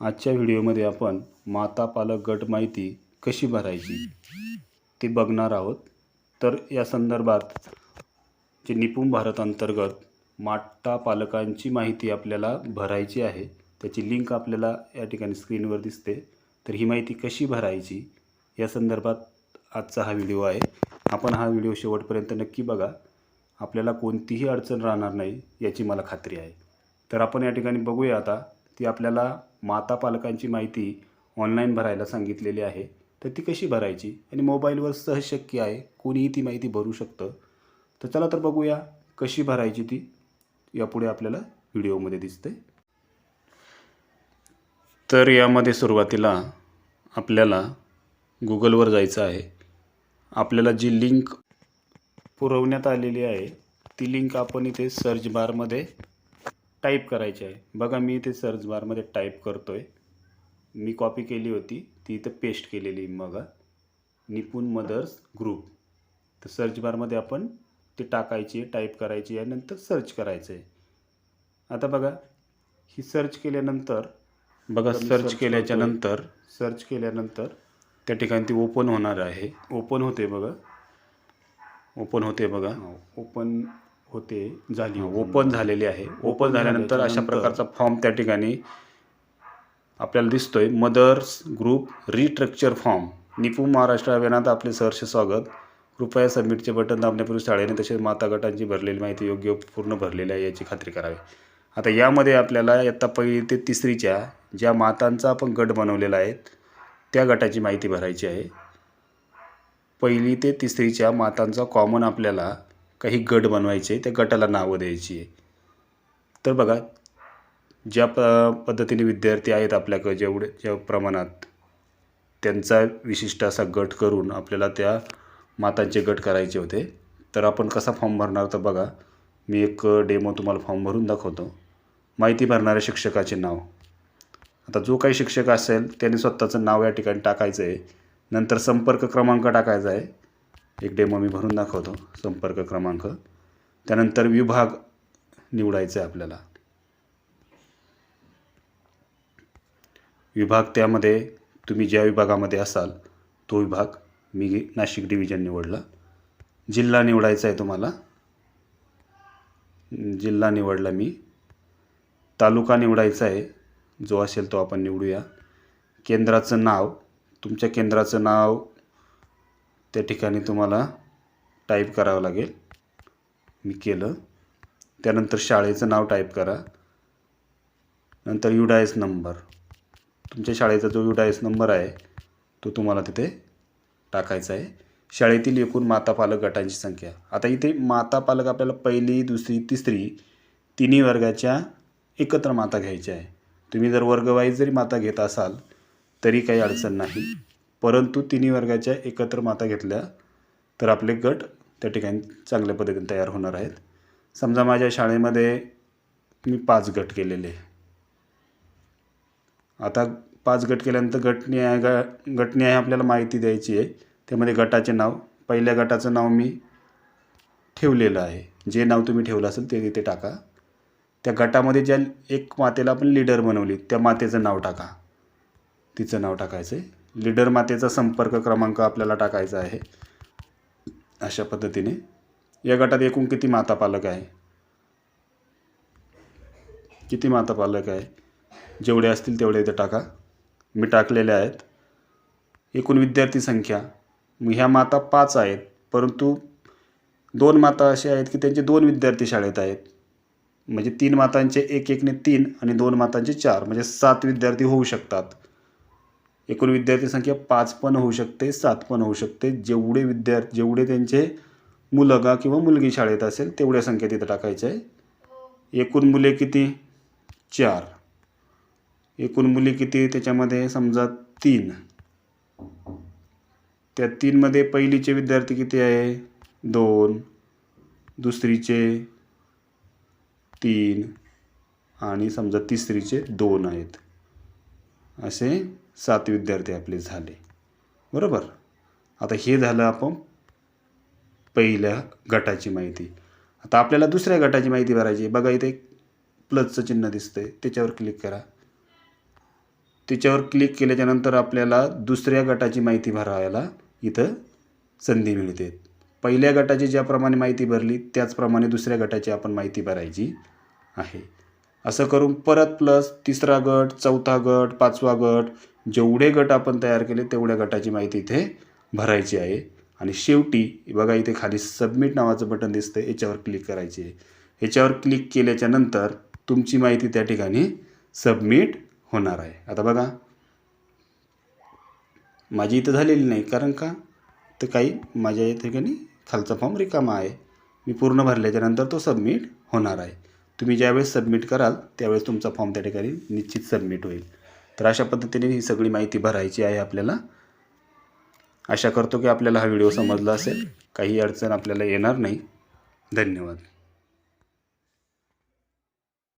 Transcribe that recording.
आजच्या व्हिडिओमध्ये आपण माता पालक गट माहिती कशी भरायची ते बघणार आहोत. तर या संदर्भात जे निपुण भारत अंतर्गत माता पालकांची माहिती आपल्याला भरायची आहे त्याची लिंक आपल्याला या ठिकाणी स्क्रीनवर दिसते. तर ही माहिती कशी भरायची या संदर्भात आजचा हा व्हिडिओ आहे. आपण हा व्हिडिओ शेवटपर्यंत नक्की बघा. आपल्याला कोणतीही अडचण राहणार नाही याची मला खात्री आहे. तर आपण या ठिकाणी बघूया आता ती आपल्याला माता पालकांची माहिती ऑनलाईन भरायला सांगितलेली आहे. तर ती कशी भरायची? आणि मोबाईलवर सहज शक्य आहे? कोणीही ती माहिती भरू शकतं. तर चला तर बघूया कशी भरायची ती. यापुढे आपल्याला व्हिडिओमध्ये दिसते तर यामध्ये सुरुवातीला आपल्याला गुगलवर जायचं आहे. आपल्याला जी लिंक पुरवण्यात आलेली आहे ती लिंक आपण इथे सर्च बारमध्ये टाईप करायची आहे. बघा मी इथे सर्च बारमध्ये टाईप करतो आहे मी कॉपी केली होती. ती इथं पेस्ट केलेली बघा. निपुण मदर्स ग्रुप तर सर्च बारमध्ये आपण ते टाकायची टाईप करायची आहे नंतर सर्च करायचं आहे. आता बघा ही सर्च केल्यानंतर बघा सर्च केल्याच्यानंतर सर्च केल्यानंतर त्या ठिकाणी ती ओपन होणार आहे. ओपन होते बघा. ओपन होते बघा. ओपन होते झाली ओपन झालेली आहे. ओपन झाल्यानंतर अशा प्रकारचा फॉर्म त्या ठिकाणी आपल्याला दिसतोय. मदर्स ग्रुप रिस्ट्रक्चर फॉर्म निपुण महाराष्ट्र अभियानात आपले सहर्ष स्वागत. कृपया सबमिटचे बटन दाबण्यापूर्वी शाळेने तसेच माता गटांची भरलेली माहिती योग्य पूर्ण भरलेली आहे याची खात्री करावी. आता यामध्ये आपल्याला इयत्ता पहिली ते तिसरीच्या ज्या मातांचा आपण गट बनवलेला आहे त्या गटाची माहिती भरायची आहे. पहिली ते तिसरीच्या मातांचा कॉमन आपल्याला काही गट बनवायचे त्या गटाला नावं द्यायची. आहे तर बघा ज्या प पद्धतीने विद्यार्थी आहेत आपल्याकडे जेवढे ज्या प्रमाणात त्यांचा विशिष्ट असा गट करून आपल्याला त्या मातांचे गट करायचे होते तर आपण कसा फॉर्म भरणार? तर बघा मी एक डेमो तुम्हाला फॉर्म भरून दाखवतो. माहिती भरणाऱ्या शिक्षकाचे नाव. आता जो काही शिक्षक असेल त्याने स्वतःचं नाव या ठिकाणी टाकायचं आहे नंतर संपर्क क्रमांक टाकायचा आहे. एक डेमो मी भरून दाखवतो संपर्क क्रमांक. त्यानंतर विभाग निवडायचा आहे आपल्याला. विभाग त्यामध्ये तुम्ही ज्या विभागामध्ये असाल तो विभाग मी नाशिक डिव्हिजन निवडला. जिल्हा निवडायचा आहे तुम्हाला. जिल्हा निवडला मी. तालुका निवडायचा आहे जो असेल तो आपण निवडूया. केंद्राचं नाव तुमच्या केंद्राचं नाव त्या ठिकाणी तुम्हाला टाईप करावं लागेल. मी केलं. त्यानंतर शाळेचं नाव टाईप करा. नंतर युडायस नंबर तुमच्या शाळेचा जो युडायस नंबर आहे तो तुम्हाला तिथे टाकायचा आहे. शाळेतील एकूण माता पालक गटांची संख्या. आता इथे माता पालक आपल्याला पहिली दुसरी तिसरी तिन्ही वर्गाच्या एकत्र माता घ्यायच्या आहे. तुम्ही जर वर्गवाईज जरी माता घेत असाल तरी काही अडचण नाही. परंतु तिन्ही वर्गाच्या एकत्र माता घेतल्या तर आपले गट त्या ठिकाणी चांगल्या पद्धतीने तयार होणार आहेत. समजा माझ्या शाळेमध्ये मी पाच गट केलेले. आता पाच गट केल्यानंतर गटन्याय ग गटन्याय आपल्याला माहिती द्यायची आहे. त्यामध्ये गटाचे नाव पहिल्या गटाचं नाव मी ठेवलेलं आहे. जे नाव तुम्ही ठेवलं असेल ते तिथे टाका. त्या गटामध्ये ज्या एक मातेला आपण लीडर बनवली त्या मातेचं नाव टाका. तिचं नाव टाकायचं आहे लीडर मातेचा संपर्क क्रमांक आपल्याला टाकायचा आहे. अशा पद्धतीने. या गटात एकूण किती माता पालक आहे? किती माता पालक आहे? जेवढे असतील तेवढे इथे टाका. मी टाकलेले आहेत. एकूण विद्यार्थी संख्या. मग ह्या माता पाच आहेत. परंतु दोन माता असे आहेत की त्यांचे दोन विद्यार्थी शाळेत आहेत. म्हणजे तीन मातांचे एक एकने तीन आणि दोन मातांचे चार. म्हणजे सात विद्यार्थी होऊ शकतात. एकूण विद्यार्थी संख्या पाच पण होऊ शकते सात पण होऊ शकते. जेवढे विद्यार्थी जेवढे त्यांचे मुलगा किंवा मुलगी शाळेत असेल तेवढ्या संख्या तिथं टाकायच्या आहे. एकूण मुले किती? चार. एकूण मुली किती? त्याच्यामध्ये समजा तीन. त्या तीनमध्ये पहिलीचे विद्यार्थी किती आहे? दोन. दुसरीचे तीन. आणि समजा तिसरीचे दोन आहेत. असे सात विद्यार्थी आपले झाले. बरोबर? आता हे झालं आपण पहिल्या गटाची माहिती. आता आपल्याला दुसऱ्या गटाची माहिती भरायची आहे. बघा इथे एक प्लसचं चिन्ह दिसतंय. त्याच्यावर क्लिक करा. त्याच्यावर क्लिक केल्याच्यानंतर आपल्याला दुसऱ्या गटाची माहिती भरायला इथं संधी मिळते. पहिल्या गटाची ज्याप्रमाणे माहिती भरली त्याचप्रमाणे दुसऱ्या गटाची आपण माहिती भरायची आहे. असं करून परत प्लस तिसरा गट चौथा गट पाचवा गट जेवढे गट आपण तयार केले तेवढ्या गटाची माहिती इथे भरायची आहे. आणि शेवटी बघा इथे खाली सबमिट नावाचं बटन दिसतं याच्यावर क्लिक करायचे आहे. याच्यावर क्लिक केल्याच्यानंतर तुमची माहिती त्या ठिकाणी सबमिट होणार आहे. आता बघा. माझी इथं झालेली नाही कारण का? तर काही माझ्या या ठिकाणी खालचा फॉर्म रिकामा आहे. मी पूर्ण भरल्याच्या नंतर तो सबमिट होणार आहे. तुम्ही ज्यावेळेस सबमिट कराल त्यावेळेस तुमचा फॉर्म त्या ठिकाणी निश्चित सबमिट होईल. तर अशा पद्धतीने ही सगळी माहिती भरायची आहे आपल्याला. आशा करतो की आपल्याला हा व्हिडिओ समजला असेल. काही अडचण आपल्याला येणार नाही. धन्यवाद.